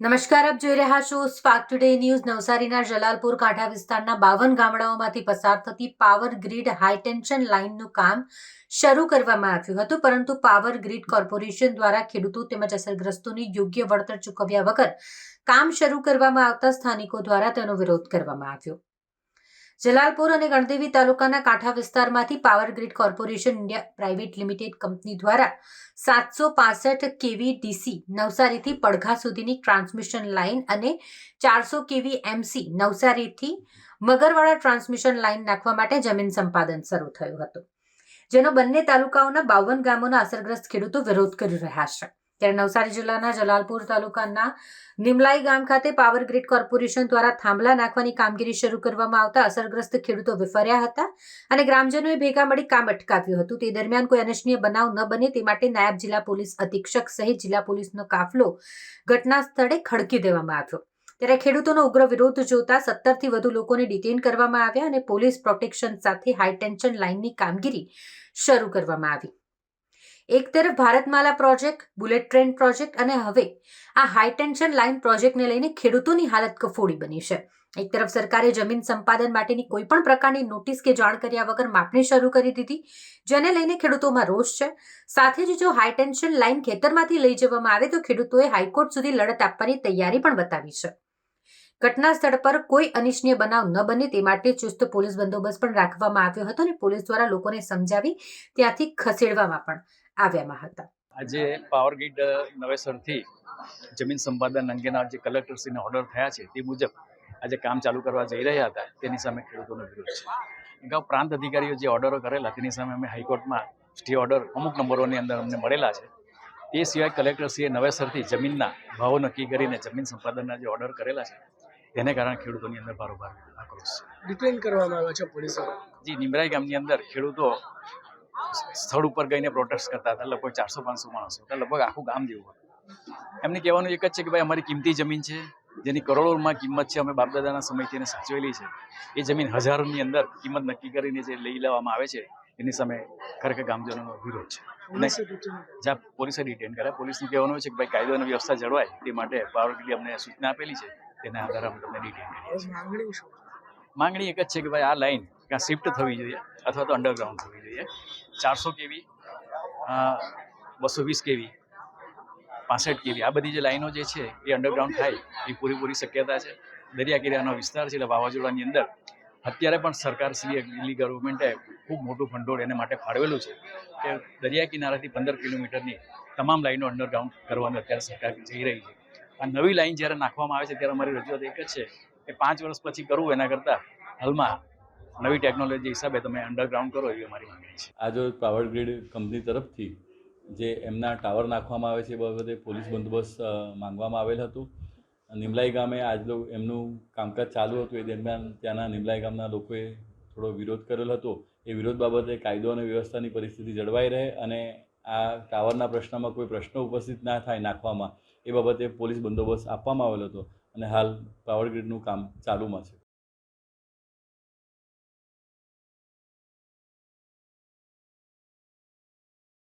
નમસ્કાર, આપ જોઈ રહ્યા છો સ્પાર્ક ટુડે ન્યૂઝ. નવસારીના જલાલપુર કાંઠા વિસ્તારના બાવન ગામડાઓમાંથી પસાર થતી પાવર ગ્રીડ હાઈટેન્શન લાઇનનું કામ શરૂ કરવામાં આવ્યું હતું, પરંતુ પાવર ગ્રીડ કોર્પોરેશન દ્વારા ખેડૂતો તેમજ અસરગ્રસ્તોની યોગ્ય વળતર ચૂકવ્યા વગર કામ શરૂ કરવામાં આવતા સ્થાનિકો દ્વારા તેનો વિરોધ કરવામાં આવ્યો. જલાલપુર અને ગણદેવી તાલુકાના કાંઠા વિસ્તારમાંથી power grid corporation India private limited company દ્વારા સાતસો પાસઠ કેવી ડીસી નવસારીથી પડઘા સુધીની ટ્રાન્સમિશન લાઇન અને ચારસો કેવી એમસી નવસારીથી મગરવાડા ટ્રાન્સમિશન લાઇન નાખવા માટે જમીન સંપાદન શરૂ થયું હતું, જેનો બંને તાલુકાઓના બાવન ગામોના અસરગ્રસ્ત ખેડૂતો વિરોધ કરી રહ્યા છે. ત્યારે નવસારી જિલ્લાના જલાલપુર તાલુકાના નિમલાઈ ગામ ખાતે પાવર ગ્રીડ કોર્પોરેશન દ્વારા થાંભલા નાખવાની કામગીરી શરૂ કરવામાં આવતા અસરગ્રસ્ત ખેડૂતો વિફર્યા હતા અને ગ્રામજનોએ ભેગા મળી કામ અટકાવ્યું હતું. તે દરમિયાન કોઈ અનિચ્છનીય બનાવ ન બને તે માટે નાયબ જિલ્લા પોલીસ અધિક્ષક સહિત જિલ્લા પોલીસનો કાફલો ઘટના સ્થળે ખડકી દેવામાં આવ્યો. ત્યારે ખેડૂતોનો ઉગ્ર વિરોધ જોતા સત્તરથી વધુ લોકોને ડિટેન કરવામાં આવ્યા અને પોલીસ પ્રોટેક્શન સાથે હાઈટેન્શન લાઇનની કામગીરી શરૂ કરવામાં આવી. એક તરફ Bharatmala project, bullet train project અને હવે આ હાઈટેન્શન લાઇન પ્રોજેક્ટને લઈને ખેડૂતોની હાલત કફોડી બની છે. એક તરફ સરકારે જમીન સંપાદન માટેની કોઈ પણ પ્રકારની નોટિસ કે જાણ કર્યા વગર માપણી શરૂ કરી દીધી, જેને લઈને ખેડૂતોમાં રોષ છે. સાથે જ જો હાઈ ટેન્શન લાઇન ખેતરમાંથી લઈ જવામાં આવે તો ખેડૂતોએ હાઈકોર્ટ સુધી લડત આપવાની તૈયારી પણ બતાવી છે. ઘટના સ્થળ પર કોઈ અનિચ્છનીય બનાવ ન બને તે માટે ચુસ્ત પોલીસ બંદોબસ્ત પણ રાખવામાં આવ્યો હતો અને પોલીસ દ્વારા લોકોને સમજાવી ત્યાંથી ખસેડવામાં પણ આવ્યામાં હતા. આજે પાવર ગ્રીડ નવેસરથી જમીન સંપાદન અંગેના જે કલેક્ટરશ્રીને ઓર્ડર થયા છે તે મુજબ આજે કામ ચાલુ કરવા જઈ રહ્યા હતા. તેની સામે ખેડૂતોનો વિરોધ છે. અગાઉ પ્રાંત અધિકારીઓ જે ઓર્ડરો કરેલા તેની સામે અમે હાઈકોર્ટમાં સ્ટે ઓર્ડર અમુક નંબરોની અંદર અમને મળેલા છે. તે સિવાય કલેક્ટરશ્રીએ નવેસરથી જમીનના ભાવો નક્કી કરીને જમીન સંપાદનના જે ઓર્ડર કરેલા છે તેને કારણે ખેડૂતોની અંદર ભારોભાર આક્રોશ ડિટેન કરવામાં આવ્યો છે પોલીસ જી નિમરાઈ ગામની અંદર ખેડૂતો સ્થળ ઉપર ગઈને પ્રોટેસ્ટ કરતા હતા. લગભગ ચારસો પાંચસો માણસો હતા. લગભગ આખું ગામ જેવું હતું. એમને કહેવાનું એક જ છે કે ભાઈ અમારી કિંમતી જમીન છે જેની કરોડોમાં કિંમત છે અમે બાપદાદાના સમયથી એને સાચવેલી છે. એ જમીન હજારોની અંદર કિંમત નક્કી કરીને જે લઈ લેવામાં આવે છે એની સામે ખરેખર ગામજનોનો વિરોધ છે. જ્યાં પોલીસે ડિટેન કર્યા પોલીસનું કહેવાનું છે કે ભાઈ કાયદો અને વ્યવસ્થા જળવાય તે માટે પાવર અમને સૂચના આપેલી છે. તેના આધારે અમે તમને ડિટેન કરીએ છીએ. માંગણી એક જ છે કે ભાઈ આ લાઈન ક્યાં શિફ્ટ થવી જોઈએ અથવા તો અંડરગ્રાઉન્ડ થવી જોઈએ. ચારસો કેવી બસો વીસ કેવી, પાસઠ કેવી, આ બધી જે લાઈનો જે છે એ અંડરગ્રાઉન્ડ થાય, એ પૂરેપૂરી શક્યતા છે. દરિયા કિનારાનો વિસ્તાર છે એટલે વાવાઝોડાની અંદર અત્યારે પણ સરકાર શ્રી દિલ્હી ગવર્મેન્ટે ખૂબ મોટું ભંડોળ એને માટે ફાળવેલું છે કે દરિયા કિનારાથી પંદર કિલોમીટરની તમામ લાઈનો અંડરગ્રાઉન્ડ કરવાની અત્યારે સરકાર જઈ રહી છે. આ નવી લાઈન જ્યારે નાખવામાં આવે છે ત્યારે અમારી રજૂઆત એક જ છે કે પાંચ વર્ષ પછી કરવું એના કરતાં હાલમાં નવી ટેકનોલોજી હિસાબે તમે અંડરગ્રાઉન્ડ કરો એવી અમારી માંગણી છે. આ જો પાવર ગ્રીડ કંપની તરફથી જે એમના ટાવર નાખવામાં આવે છે, એ બાબતે પોલીસ બંદોબસ્ત માંગવામાં આવેલ હતું. નિમલાઈ ગામે આજ એમનું કામકાજ ચાલુ હતું. એ દરમિયાન ત્યાંના નિમલાઈ ગામના લોકોએ થોડો વિરોધ કરેલો હતો. એ વિરોધ બાબતે કાયદો અને વ્યવસ્થાની પરિસ્થિતિ જળવાઈ રહે અને આ ટાવરના પ્રશ્નમાં કોઈ પ્રશ્ન ઉપસ્થિત ના થાય નાખવામાં, એ બાબતે પોલીસ બંદોબસ્ત આપવામાં આવેલો હતો અને હાલ પાવર ગ્રીડનું કામ ચાલુમાં છે.